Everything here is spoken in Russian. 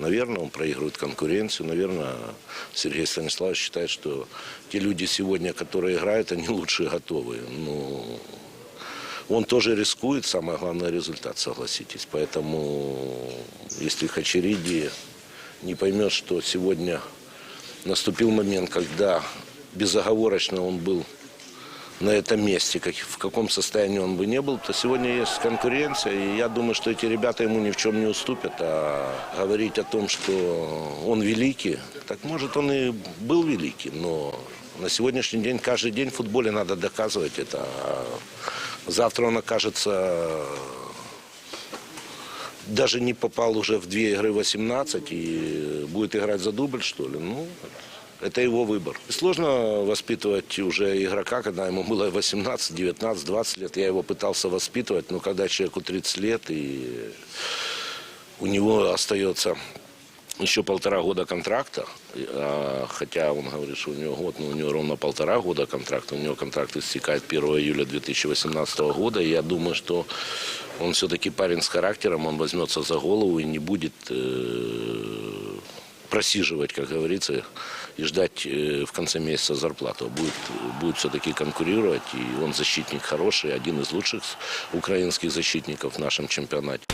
Наверное, он проигрывает конкуренцию. Наверное, Сергей Станиславович считает, что те люди сегодня, которые играют, они лучше готовы. Но он тоже рискует, самое главное результат, согласитесь. Поэтому, если Хачериди не поймет, что сегодня наступил момент, когда безоговорочно он был на этом месте, как, в каком состоянии он бы не был, то сегодня есть конкуренция, и я думаю, что эти ребята ему ни в чем не уступят, а говорить о том, что он великий, так может он и был великий, но на сегодняшний день, каждый день в футболе надо доказывать это. А завтра он окажется даже не попал уже в две игры 18 и будет играть за дубль, что ли. Ну, это его выбор. Сложно воспитывать уже игрока, когда ему было 18, 19, 20 лет. Я его пытался воспитывать, но когда человеку 30 лет, и у него остается еще полтора года контракта, а, хотя он говорит, что у него год, но у него ровно полтора года контракта, у него контракт истекает 1 июля 2018 года, и я думаю, что он все-таки парень с характером, он возьмется за голову и не будет э, просиживать, как говорится, и ждать э, в конце месяца зарплату. Будет, будет все-таки конкурировать, и он защитник хороший, один из лучших украинских защитников в нашем чемпионате.